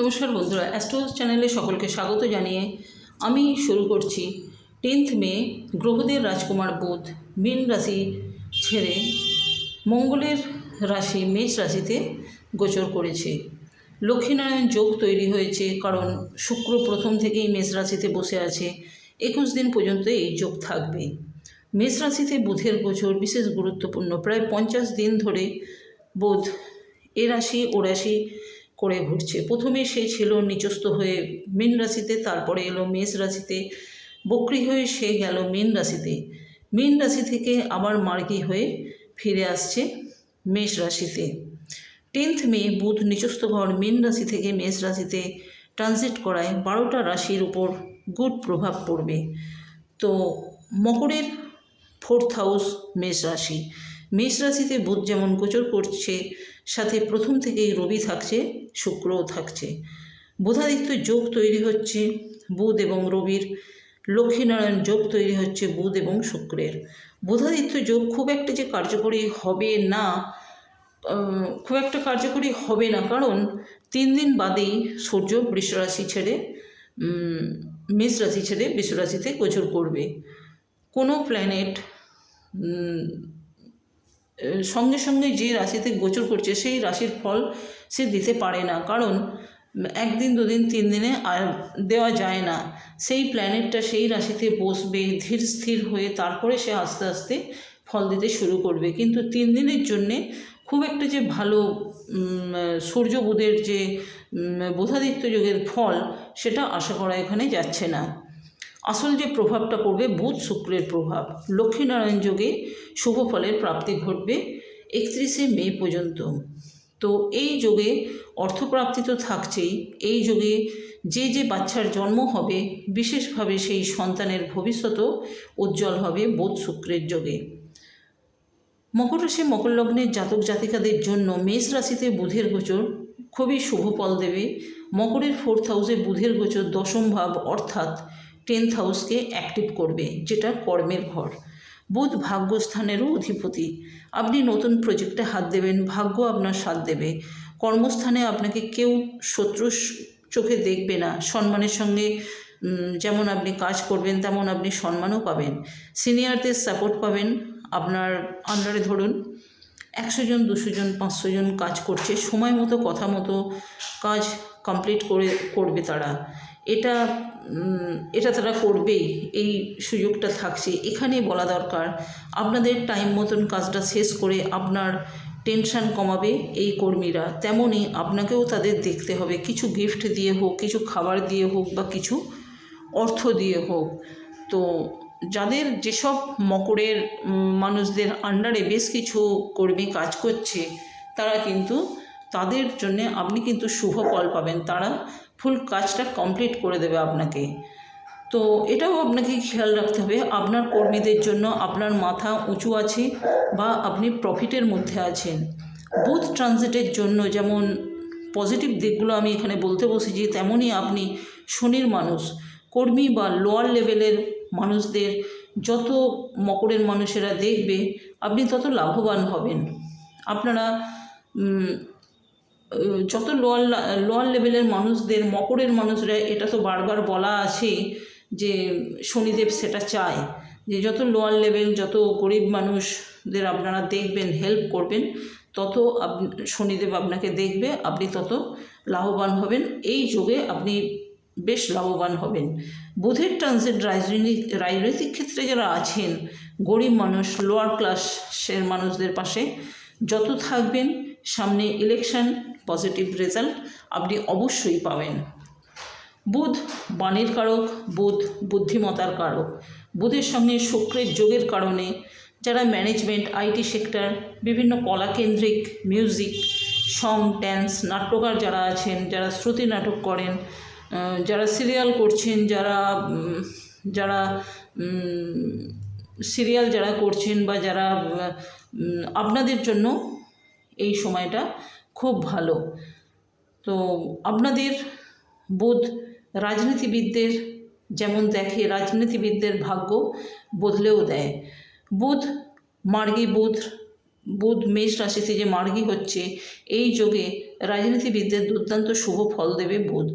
নমস্কার বন্ধুরা অ্যাস্ট্রো চ্যানেলে সকলকে স্বাগত জানিয়ে আমি শুরু করছি টেন্থ মে, গ্রহদের রাজকুমার বুধ, মীন রাশি ছেড়ে মঙ্গলের রাশি, মেষ রাশিতে গোচর করেছে। লক্ষ্মীনারায়ণ যোগ তৈরি হয়েছে, কারণ শুক্র প্রথম থেকেই মেষ রাশিতে বসে আছে, একুশ দিন পর্যন্ত এই যোগ থাকবে। মেষ রাশিতে বুধের গোচর বিশেষ গুরুত্বপূর্ণ, প্রায় পঞ্চাশ দিন ধরে বুধ এ রাশি, ও রাশি করে ঘুরছে। প্রথমে সে ছিল নিচস্থ হয়ে মীন রাশিতে, তারপরে এলো মেষ রাশিতে। বক্রি হয়ে সে গেল মীন রাশিতে। মীন রাশি থেকে আবার মার্গী হয়ে ফিরে আসছে মেষ রাশিতে। টেন্থ মে বুধ নিচস্থ ঘর মীন রাশি থেকে মেষ রাশিতে ট্রানজিট করায় বারোটা রাশির উপর গুড প্রভাব পড়বে। তো মকরের ফোর্থ হাউস মেষ রাশি। মেষ রাশিতে বুধ যেমন গোচর করছে, সাথে প্রথম থেকেই রবি থাকছে, শুক্রও থাকছে। বুধাদিত্য যোগ তৈরি হচ্ছে, বুধ এবং রবির লক্ষ্মীনারায়ণ যোগ তৈরি হচ্ছে বুধ এবং শুক্রের। বুধাদিত্য যোগ খুব একটা যে কার্যকরী হবে না খুব একটা কার্যকরী হবে না, কারণ তিন দিন বাদেই সূর্য বৃষ রাশি ছেড়ে মেষ রাশি ছেড়ে বৃষ রাশিতে গোচর করবে। কোনো প্ল্যানেট সঙ্গে সঙ্গে যে রাশিতে গোচর করছে, সেই রাশির ফল সে দিতে পারে না। কারণ, একদিন, দুদিন, তিন দিনে আর দেওয়া যায় না। সেই প্ল্যানেটটা সেই রাশিতে বসবে, ধীর স্থির হয়ে তারপরে সে আস্তে আস্তে ফল দিতে শুরু করবে। কিন্তু তিন দিনের জন্যে খুব একটা যে ভালো সূর্য বুধের যে বোধাদিত্য যোগের ফল, সেটা আশা করা এখানে যাচ্ছে না। আসল যে প্রভাবটা পড়বে বুধ শুক্রের প্রভাব। লক্ষ্মীনারায়ণ যোগে শুভ ফলের প্রাপ্তি ঘটবে একত্রিশে মে পর্যন্ত। তো এই যোগে অর্থপ্রাপ্তি তো থাকছেই। এই যোগে যে যে বাচ্চার জন্ম হবে, বিশেষভাবে সেই সন্তানের ভবিষ্যতও উজ্জ্বল হবে বুধ শুক্রের যোগে। মকর রাশি, মকর লগ্নের জাতক জাতিকাদের জন্য মেষ রাশিতে বুধের গোচর খুবই শুভ ফল দেবে। মকরের ফোর্থ হাউসে বুধের গোচর দশম ভাব অর্থাৎ টেন্থ হাউসকে অ্যাক্টিভ করবে, যেটা কর্মের ঘর। বুধ ভাগ্যস্থানেরও অধিপতি। আপনি নতুন প্রজেক্টে হাত দেবেন, ভাগ্য আপনার সাথ দেবে। কর্মস্থানে আপনাকে কেউ শত্রু চোখে দেখবে না। সম্মানের সঙ্গে যেমন আপনি কাজ করবেন, তেমন আপনি সম্মানও পাবেন। সিনিয়রদের সাপোর্ট পাবেন। আপনার আন্ডারে ধরুন, একশো জন, দুশো জন, পাঁচশো জন কাজ করছে। সময় মতো, কথা মতো কাজ কমপ্লিট করে, করবে তারা। এটা এটা তারা করবেই, এই সুযোগটা থাকছে এখানে বলা দরকার। আপনাদের টাইম মতন কাজটা শেষ করে আপনার টেনশন কমাবে এই কর্মীরা। তেমনই আপনাকেও তাদের দেখতে হবে, কিছু গিফট দিয়ে হোক, কিছু খাবার দিয়ে হোক বা কিছু অর্থ দিয়ে হোক। তো যাদের যেসব মকরের মানুষদের আন্ডারে বেশ কিছু কর্মী কাজ করছে, তারা কিন্তু তাদের জন্যে আপনি কিন্তু শুভ ফল পাবেন। তারা ফুল কাজটা কমপ্লিট করে দেবে আপনাকে। তো এটাও আপনাকে খেয়াল রাখতে হবে। আপনার কর্মীদের জন্য আপনার মাথা উঁচু আছে বা আপনি প্রফিটের মধ্যে আছেন। বুথ ট্রানজিটের জন্য যেমন পজিটিভ দিকগুলো আমি এখানে বলতে বসেছি তেমনই আপনি শনির মানুষ। কর্মী বা লোয়ার লেভেলের মানুষদের যত মকরের মানুষেরা দেখবে, আপনি তত লাভবান হবেন। আপনারা যত লোয়ার লোয়ার লেভেলের মানুষদের, মকরের মানুষরা, এটা তো বারবার বলা আছে যে শনিদেব সেটা চায়। যে যত লোয়ার লেভেল যত গরিব মানুষদের আপনারা দেখবেন হেল্প করবেন, তত আপ, শনিদেব আপনাকে দেখবে, আপনি তত লাভবান হবেন। এই যোগে আপনি বেশ লাভবান হবেন। বুধের ট্রানজিট রাজনৈতিক রাজনৈতিক ক্ষেত্রে যারা আছেন, গরিব মানুষ লোয়ার ক্লাসের মানুষদের পাশে, যত থাকবেন, সামনে ইলেকশন পজিটিভ রেজাল্ট আপনি অবশ্যই পাবেন। বুধ বাণীর কারক, বুধ বুদ্ধিমতার কারক। বুধের সঙ্গে শুক্রের যোগের কারণে যারা ম্যানেজমেন্ট আইটি সেক্টর বিভিন্ন কলাকেন্দ্রিক মিউজিক সং ড্যান্স নাট্যকার যারা আছেন, যারা শ্রুতি নাটক করেন যারা সিরিয়াল করছেন, যারা যারা সিরিয়াল যারা করছেন বা যারা আপনাদের জন্য এই সময়টা খুব ভালো। তো আপনাদের বুধ রাজনীতিবিদদের যেমন দেখে, রাজনীতিবিদদের ভাগ্য বদলেও দেয়। বুধ মার্গী, বুধ বুধ মেষ রাশিতে যে মার্গী হচ্ছে, এই যোগে রাজনীতিবিদদের দুর্দান্ত শুভ ফল দেবে বুধ।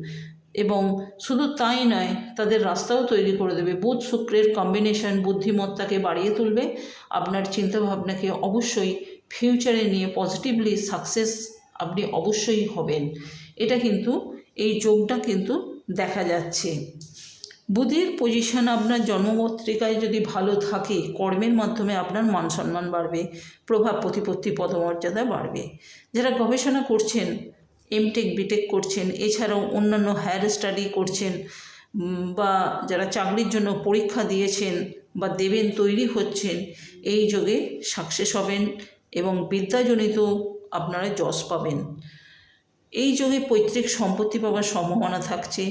এবং শুধু তাই নয়, তাদের রাস্তাও তৈরি করে দেবে। বুধ শুক্রের কম্বিনেশন বুদ্ধিমত্তাকে বাড়িয়ে তুলবে। আপনার চিন্তাভাবনাকে অবশ্যই ফিউচারে নিয়ে পজিটিভলি সাকসেস আপনি অবশ্যই হবেন। এটা কিন্তু, এই যোগটা কিন্তু দেখা যাচ্ছে। বুধের পজিশন আপনার জন্মপত্রিকায় যদি ভালো থাকে, কর্মের মাধ্যমে আপনার মান সম্মান বাড়বে, প্রভাব, প্রতিপত্তি, পদমর্যাদা বাড়বে। যারা গবেষণা করছেন এমটেক বিটেক করছেন, এছাড়াও অন্যান্য হায়ার স্টাডি করছেন বা যারা চাকরির জন্য পরীক্ষা দিয়েছেন বা দেবেন, তৈরি হচ্ছেন, এই যোগে সাকসেস হবেন এবং বিদ্যাজনিত আপনারা যশ পাবেন। এই যোগে পৈতৃক সম্পত্তি পাওয়ার সম্ভাবনা থাকছে।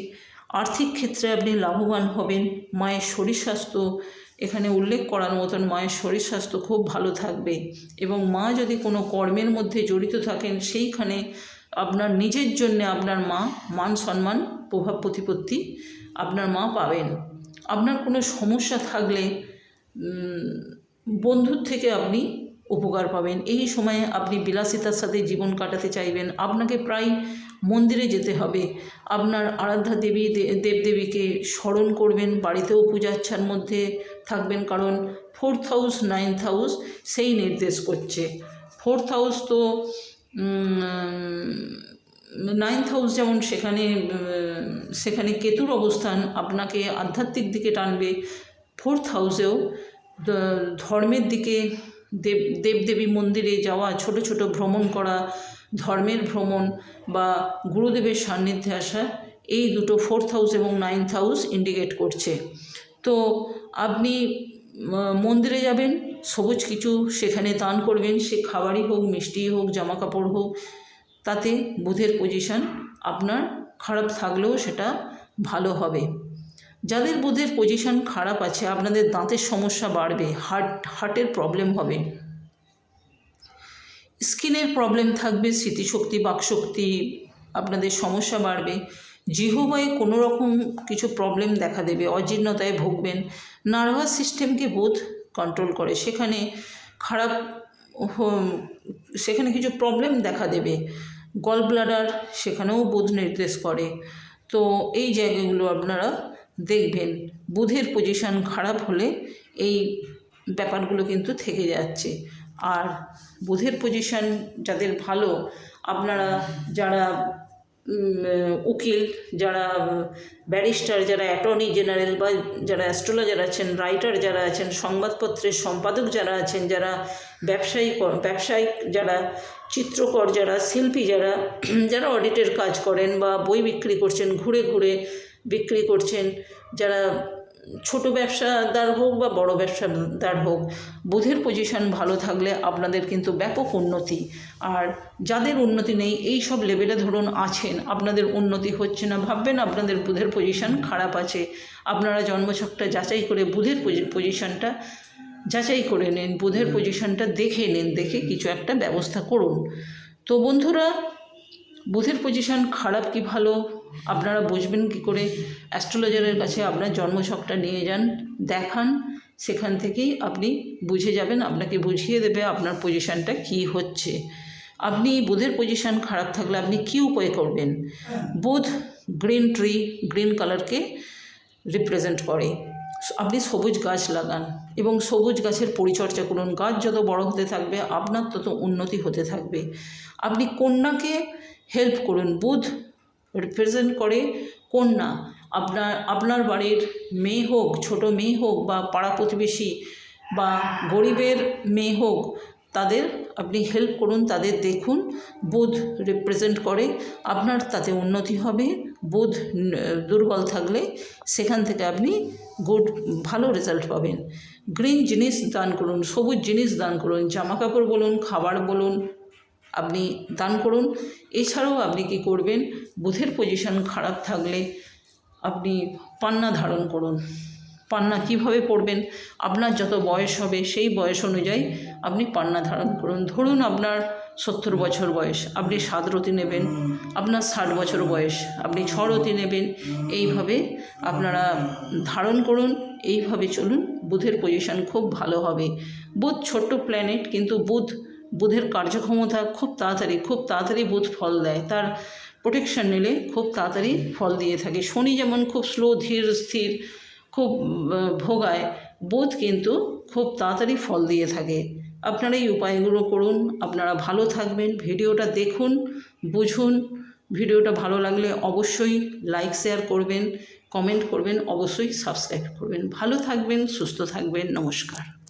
আর্থিক ক্ষেত্রে আপনি লাভবান হবেন। মায়ের শরীর স্বাস্থ্য এখানে উল্লেখ করার মতন মায়ের শরীর স্বাস্থ্য খুব ভালো থাকবে এবং মা যদি কোনো কর্মের মধ্যে জড়িত থাকেন, সেইখানে আপনার নিজের জন্যে আপনার মা মান সম্মান, প্রভাব প্রতিপত্তি আপনার মা পাবেন। আপনার কোনো সমস্যা থাকলে বন্ধুর থেকে আপনি উপকার পাবেন। এই সময়ে আপনি বিলাসিতার সাথে জীবন কাটাতে চাইবেন। আপনাকে প্রায় মন্দিরে যেতে হবে। আপনার আরাধ্যা দেবী দেবদেবীকে স্মরণ করবেন। বাড়িতেও পূজাচ্ছার মধ্যে থাকবেন কারণ ফোর্থ হাউস, নাইন্থ হাউস সেই নির্দেশ করছে। ফোর্থ হাউস তো নাইন্থ হাউস যেমন সেখানে সেখানে কেতুর অবস্থান আপনাকে আধ্যাত্মিক দিকে টানবে। ফোর্থ হাউসেও ধর্মের দিকে দেব, দেবদেবী মন্দিরে যাওয়া, ছোট ছোট ভ্রমণ করা, ধর্মের ভ্রমণ বা গুরুদেবের সান্নিধ্যে আসা, এই দুটো ফোর্থ হাউস এবং নাইন্থ হাউস ইন্ডিকেট করছে। তো আপনি মন্দিরে যাবেন, সবুজ কিছু সেখানে দান করবেন, সে খাবারই হোক মিষ্টি হোক জামা কাপড় হোক, তাতে বুধের পজিশন আপনার খারাপ থাকলেও সেটা ভালো হবে। যাদের বুধের পজিশন খারাপ আছে, আপনাদের দাঁতের সমস্যা বাড়বে হার্ট হার্টের প্রবলেম হবে। স্কিনের প্রবলেম থাকবে, স্মৃতিশক্তি, বাকশক্তি, আপনাদের সমস্যা বাড়বে। জিহবায় কোনো রকম কিছু প্রবলেম দেখা দেবে, অজীর্ণতায় ভুগবেন নার্ভাস সিস্টেমকে বোধ কন্ট্রোল করে। সেখানে খারাপ সেখানে কিছু প্রবলেম দেখা দেবে। গল ব্লাডার সেখানেও বোধ নির্দেশ করে। তো এই জায়গাগুলো আপনারা দেখবেন বুধের পজিশন খারাপ হলে এই ব্যাপারগুলো কিন্তু থেকে যাচ্ছে। আর বুধের পজিশন যাদের ভালো, আপনারা যারা উকিল, যারা ব্যারিস্টার যারা অ্যাটর্নি জেনারেল বা যারা অ্যাস্ট্রোলজার আছেন রাইটার যারা আছেন, সংবাদপত্রের সম্পাদক যারা আছেন, যারা ব্যবসায়ী ব্যবসায়িক যারা, চিত্রকর যারা, শিল্পী যারা যারা অডিটের কাজ করেন বা বই বিক্রি করছেন, ঘুরে ঘুরে বিক্রি করছেন, যারা ছোট ব্যবসাদার হোক বা বড় ব্যবসাদার হোক বুধের পজিশন ভালো থাকলে আপনাদের কিন্তু ব্যাপক উন্নতি। আর যাদের উন্নতি নেই, এই সব লেভেলে ধরুন আছেন, আপনাদের উন্নতি হচ্ছে না, ভাববেন আপনাদের বুধের পজিশন খারাপ আছে। আপনারা জন্মছকটা যাচাই করে বুধের পজিশনটা যাচাই করে নিন বুধের পজিশনটা দেখে নিন, দেখে কিছু একটা ব্যবস্থা করুন। তো বন্ধুরা বুধের পজিশন খারাপ কি ভালো? আপনারা বুঝবেন কি করে? অ্যাস্ট্রোলজারের কাছে আপনার জন্মছকটা নিয়ে যান, দেখান, সেখান থেকেই আপনি বুঝে যাবেন, আপনাকে বুঝিয়ে দেবে আপনার পজিশনটা কি হচ্ছে। আপনি বুধের পজিশন খারাপ থাকলে আপনি কী উপায় করবেন? বুধ গ্রিন ট্রি, গ্রিন কালারকে রিপ্রেজেন্ট করে। আপনি সবুজ গাছ লাগান এবং সবুজ গাছের পরিচর্যা করুন। গাছ যত বড় হতে থাকবে, আপনার তত উন্নতি হতে থাকবে। আপনি কন্যাকে হেল্প করুন। বুধ রিপ্রেজেন্ট করে কন্যা আপনার আপনার বাড়ির মেয়ে হোক, ছোট মেয়ে হোক বা পাড়া প্রতিবেশী বা গরিবের মেয়ে হোক, তাদের আপনি হেল্প করুন, তাদের দেখুন, বুধ রিপ্রেজেন্ট করে, আপনার তাতে উন্নতি হবে, বুধ দুর্বল থাকলে সেখান থেকে আপনি গুড ভালো রেজাল্ট পাবেন। গ্রিন জিনিস দান করুন, সবুজ জিনিস দান করুন, জামা কাপড় বলুন, খাবার বলুন আপনি দান করুন। এছাড়াও আপনি কি করবেন? বুধের পজিশন খারাপ থাকলে আপনি পান্না ধারণ করুন। পান্না কীভাবে পড়বেন? আপনার যত বয়স হবে, সেই বয়স অনুযায়ী আপনি পান্না ধারণ করুন। ধরুন আপনার সত্তর বছর বয়স, আপনি সাত রতি নেবেন, আপনার ষাট বছর বয়স, আপনি ছ রতি নেবেন। এইভাবে আপনারা ধারণ করুন। এইভাবে চলুন, বুধের পজিশন খুব ভালো হবে। বুধ ছোট্ট প্ল্যানেট কিন্তু বুধ বুধের কার্যক্ষমতা খুব তাড়াতাড়ি খুব তাড়াতাড়ি বুধ ফল দেয়। তার প্রোটেকশন নিলে খুব তাড়াতাড়ি ফল দিয়ে থাকে। শনি যেমন খুব স্লো ধীর, স্থির, খুব ভোগায়, বুধ কিন্তু খুব তাড়াতাড়ি ফল দিয়ে থাকে। আপনারা এই উপায়গুলো করুন। আপনারা ভালো থাকবেন। ভিডিওটা দেখুন, বুঝুন। ভিডিওটা ভালো লাগলে অবশ্যই লাইক শেয়ার করবেন কমেন্ট করবেন, অবশ্যই সাবস্ক্রাইব করবেন। ভালো থাকবেন, সুস্থ থাকবেন। নমস্কার।